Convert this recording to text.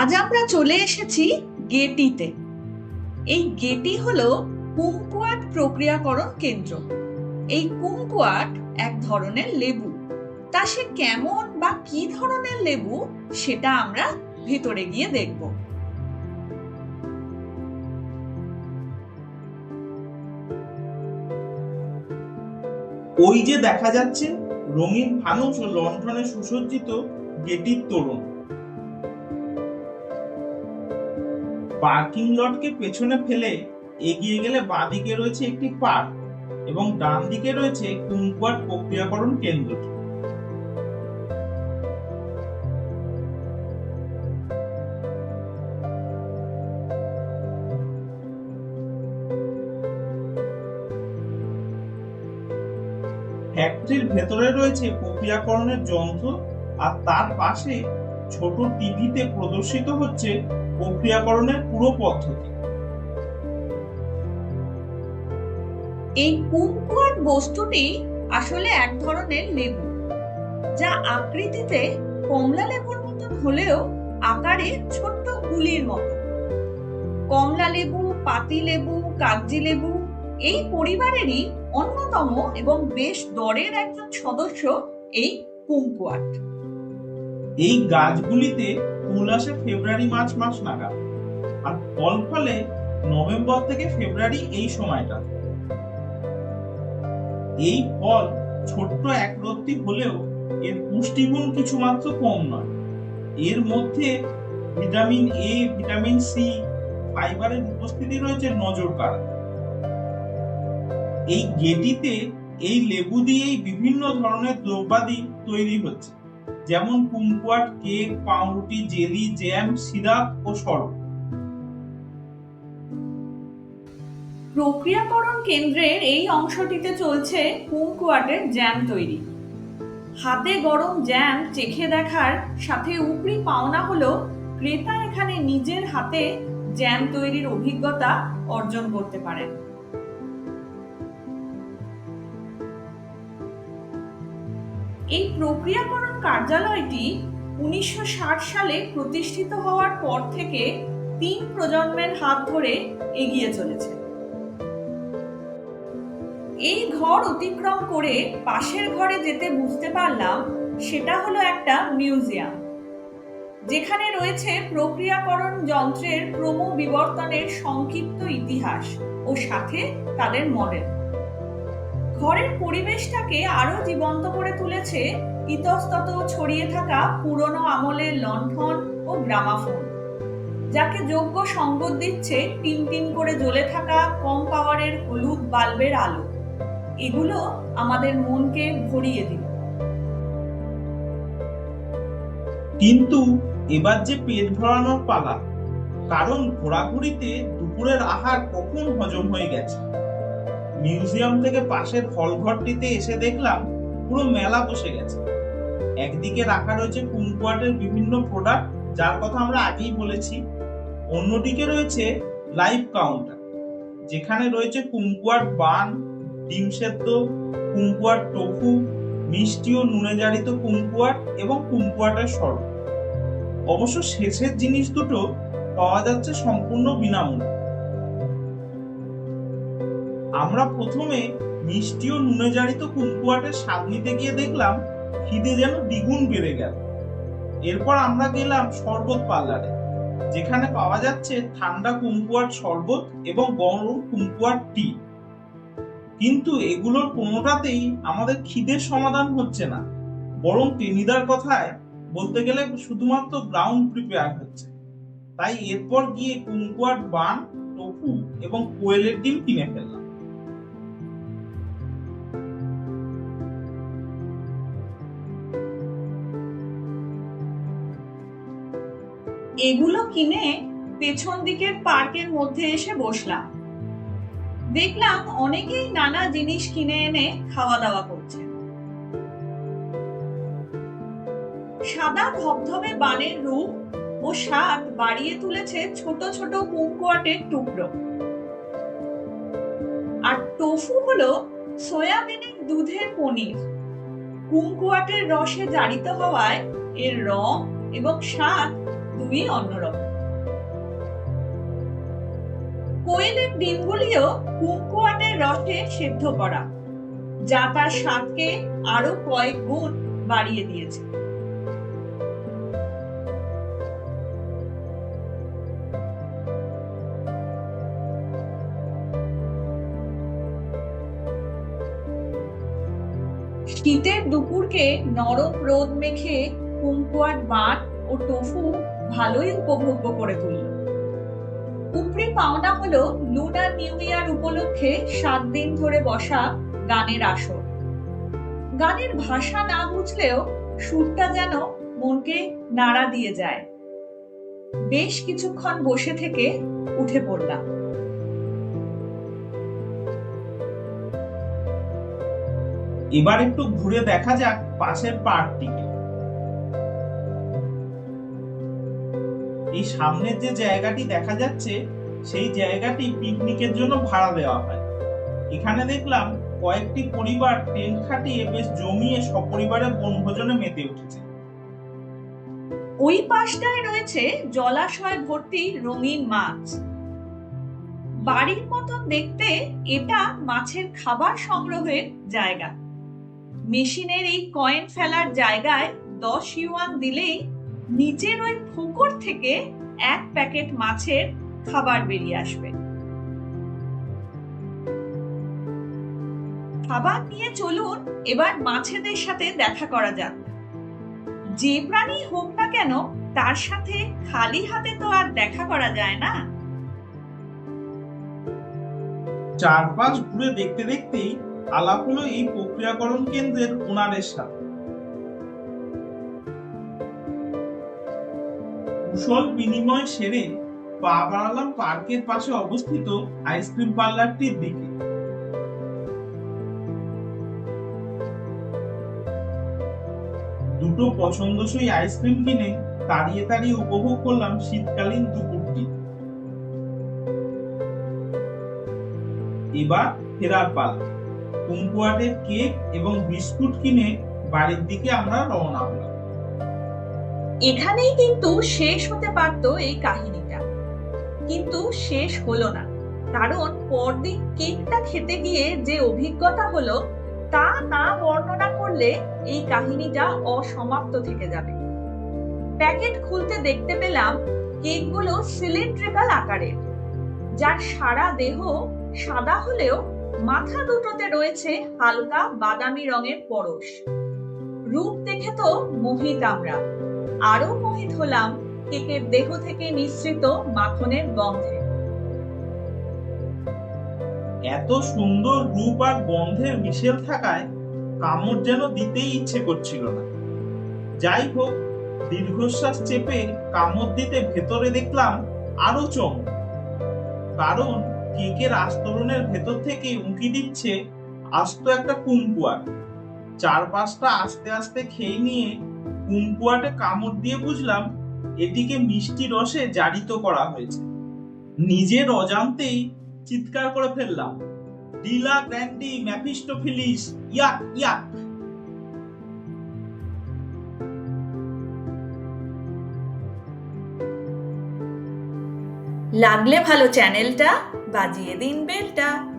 আজ আমরা চলে এসেছি গেটিতে। এই গেটি হলো কুমকুয়াট প্রক্রিয়াকরণ কেন্দ্র। এই কুমকুয়াট এক ধরনের লেবু। তা সে কেমন বা কি ধরনের লেবু সেটা আমরা ভেতরে গিয়ে দেখব। ওই যে দেখা যাচ্ছে রঙিন ফানুস ও লণ্ঠনে সুসজ্জিত গেটির তোরণ। পার্কিং লটকে পেছনে ফেলে এগিয়ে গেলে বাঁদিকে রয়েছে একটি পার্ক এবং ডান দিকে রয়েছে কুমকুয়ার প্রক্রিয়াকরণ কেন্দ্র। ফ্যাক্টরির ভেতরে রয়েছে প্রক্রিয়াকরণের যন্ত্র আর তার পাশে ছোট টিভিতে প্রদর্শিত হচ্ছে প্রক্রিয়াকরণের পুরো পদ্ধতি। এই কুমকুয়াট বস্তুটি আসলে এক ধরনের লেবু, যা আকৃতিতে কমলা লেবুর মতন হলেও আকারে ছোট্ট গুলির মতো। কমলা লেবু, পাতি লেবু, কাগজি লেবু এই পরিবারেরই অন্যতম এবং বেশ দরের একজন সদস্য এই কুমকুয়াট এই গাছগুলিতে ফুল আসে ফেব্রুয়ারি, মার্চ, মাস নাগাদ। আর ফল ফলে নভেম্বর থেকে ফেব্রুয়ারি এই সময়টা। এই ফল ছোট্ট একরত্তি হলেও এর পুষ্টিগুণ কিছু মাত্র কম নয়। এর মধ্যে ভিটামিন এ ভিটামিন সি ফাইবারের উপস্থিতি রয়েছে নজর কাড়া এই গেটিতে এই লেবু দিয়েই বিভিন্ন ধরনের দ্রব্যাদি তৈরি হচ্ছে। যেমন কুমকুয়াট, কেক, পাউরুটি, জেলি, জ্যাম, সিরাপ ও শরবত প্রক্রিয়াকরণ কেন্দ্রের এই অংশটিতে চলছে কুমকুয়াটের জ্যাম তৈরি। হাতে গরম জ্যাম চেখে দেখার সাথে উপরি পাওনা হলো ক্রেতা এখানে নিজের হাতে জ্যাম তৈরির অভিজ্ঞতা অর্জন করতে পারেন। এই প্রক্রিয়াকরণ কার্যালয়টি উনিশশো ষাট সালে প্রতিষ্ঠিত হওয়ার পর থেকে তিন প্রজন্মের হাত ধরে এগিয়ে চলেছে। এই ঘর অতিক্রম করে পাশের ঘরে যেতে বুঝতে পারলাম সেটা হলো একটা মিউজিয়াম, যেখানে রয়েছে প্রক্রিয়াকরণ যন্ত্রের ক্রম বিবর্তনের সংক্ষিপ্ত ইতিহাস ও সাথে তাদের মডেল। ঘরের পরিবেশটাকে আরও জীবন্ত করে তুলেছে ইতস্তত ছড়িয়ে থাকা পুরনো আমলের লণ্ঠন ও গ্রামাফোন, যাকে যোগ্য সঙ্গত দিচ্ছে টিম টিম করে জ্বলে থাকা কম পাওয়ারের হলুদ বাল্বের আলো। এগুলো আমাদের মনকে ভরিয়ে দিল। কিন্তু এবার যে পেট ভরানোর পালা, কারণ ঘোরাঘুরিতে দুপুরের আহার কখন হজম হয়ে গেছে? মিউজিয়াম থেকে পাশের হলঘরটিতে এসে দেখলাম পুরো মেলা বসে গেছে। একদিকে রাখা রয়েছে কুমকুয়াটের বিভিন্ন প্রোডাক্ট যার কথা আমরা আগেই বলেছি। অন্যদিকে রয়েছে লাইভ কাউন্টার যেখানে রয়েছে কুমকুয়াট বান, ডিম সেদ্ধ কুমকুয়াট টোফু মিষ্টি ও নুনে জারিত কুমকুয়াট এবং কুমকুয়াটের শরবত। অবশ্য শেষের জিনিস দুটো পাওয়া যাচ্ছে সম্পূর্ণ বিনামূল্যে। আমরা প্রথমে মিষ্টি ও নুনে জারিত কুমকুয়াটের স্বাদ নিতে গিয়ে দেখলাম খিদে যেন দ্বিগুণ বেড়ে গেল। এরপর আমরা গেলাম শরবত পার্লারে, যেখানে পাওয়া যাচ্ছে ঠান্ডা কুমকুয়াট শরবত এবং গরম কুমকুয়াট টি কিন্তু এগুলোর কোনোটাতেই আমাদের খিদের সমাধান হচ্ছে না, বরং টেনিদার কথায় বলতে গেলে শুধুমাত্র গ্রাউন্ড প্রিপেয়ার হচ্ছে। তাই এরপর গিয়ে কুমকুয়ার বান, টফু এবং কোয়েলের ডিম কিনে ফেললাম। এগুলো কিনে পেছন দিকের পার্কের মধ্যে এসে বসলাম। দেখলাম অনেকেই নানা জিনিস কিনে এনে খাওয়া দাওয়া করছে। সাদা ধবধবে বানের রূপ ও স্বাদ বাড়িয়ে তুলেছে ছোট ছোট কুমকুয়াটের টুকরো। আর টোফু হলো সয়াবিনের দুধের পনির। কুমকুয়াটের রসে জারিত হওয়ায় এর রং এবং স্বাদ দুই অন্যরকম। কোয়েলের ডিমগুলিও কুমকুয়ানের রসে সিদ্ধ করা, যা তার স্বাদকে আরও কয়েক গুণ বাড়িয়ে দিয়েছে। শীতের দুপুরকে নরম রোদ মেখে কুমকুয়ার বান ও টফু ভালোই উপভোগ্য করে তুলল উপরি পাওনা হলো লুনার নিউ ইয়ার উপলক্ষে সাত দিন ধরে বসা গানের আসর। গানের ভাষা না বুঝলেও সুরটা যেন মনকে নাড়া দিয়ে যায়। বেশ কিছুক্ষণ বসে থেকে উঠে পড়লাম। এবার একটু ঘুরে দেখা যাক পাশের পার্কটিকে। এই সামনের যে জায়গাটি দেখা যাচ্ছে, সেই জায়গাটি পিকনিকের জন্য ভাড়া দেওয়া হয়। এখানে দেখলাম কয়েকটি পরিবার টেন্ট খাটিয়ে বেশ জমিয়ে সপরিবারে বনভোজনে মেতে উঠেছে। ওই পাশটায় রয়েছে জলাশয় ভর্তি রঙিন মাছ। বাড়ির মতন দেখতে এটা মাছের খাবার সংগ্রহের জায়গা। মেশিনের এই কয়েন ফেলার জায়গায় দশ ইউয়ান দিলেই নিচের ওই ফুকর থেকে এক প্যাকেট মাছের খাবার বেরিয়ে আসবে। খাবার নিয়ে চলুন, এবার মাছেদের সাথে দেখা করা যাক। যে প্রাণী হোক না কেন, তার সাথে খালি হাতে তো আর দেখা করা যায় না। চারপাশ ঘুরে দেখতে দেখতেই আলাপ হলো এই প্রক্রিয়াকরণ কেন্দ্রের ওনারের সাথে। কুশল বিনিময় সেরে পা বাড়ালাম পার্কের পাশে অবস্থিত আইসক্রিম পার্লারটির দিকে। দুটো পছন্দসই আইসক্রিম কিনে তাড়িয়ে তাড়িয়ে উপভোগ করলাম শীতকালীন দুপুরটি। এবার ফেরার পালা। কুমকুয়াটের কেক এবং বিস্কুট কিনে বাড়ির দিকে আমরা রওনা হলাম। এখানেই কিন্তু শেষ হতে পারতো এই কাহিনীটা। কিন্তু শেষ হলো না। কারণ পরদিন কেকটা খেতে গিয়ে যে অভিজ্ঞতা হলো, তা না বর্ণনা করলে এই কাহিনীটা অসমাপ্ত থেকে যাবে। প্যাকেট খুলতে দেখতে পেলাম কেকগুলো সিলিন্ড্রিক্যাল আকারের, যার সারা দেহ সাদা হলেও মাথা দুটোতে রয়েছে হালকা বাদামি রঙের পরশ। রূপ দেখে তো মোহিত আমরা। আরও মোহিত হলাম কেকের দেহ থেকে নিঃসৃত মাখনের গন্ধে। এত সুন্দর রূপ আর গন্ধের মিশেল থাকায় কামড় যেন দিতেই ইচ্ছে করছিল না। যাই হোক, দীর্ঘশ্বাস চেপে কামড় দিতে ভেতরে দেখলাম আরও চমক কারণ কেকের আস্তরণের ভেতর থেকে উঁকি দিচ্ছে আস্ত একটা কুমকুয়ার। চারপাশটা আস্তে আস্তে খেয়ে নিয়ে কুমকুয়াটে কামড় দিয়ে বুঝলাম এটিকে মিষ্টি রসে জারিত করা হয়েছে। নিজের অজান্তেই চিৎকার করে ফেললাম, ডিলা গ্র্যান্ডি ম্যাফিস্টোফিলিস, ইয়াক ইয়াক। লাগলে ভালো চ্যানেলটা, বাজিয়ে দিন বেলটা।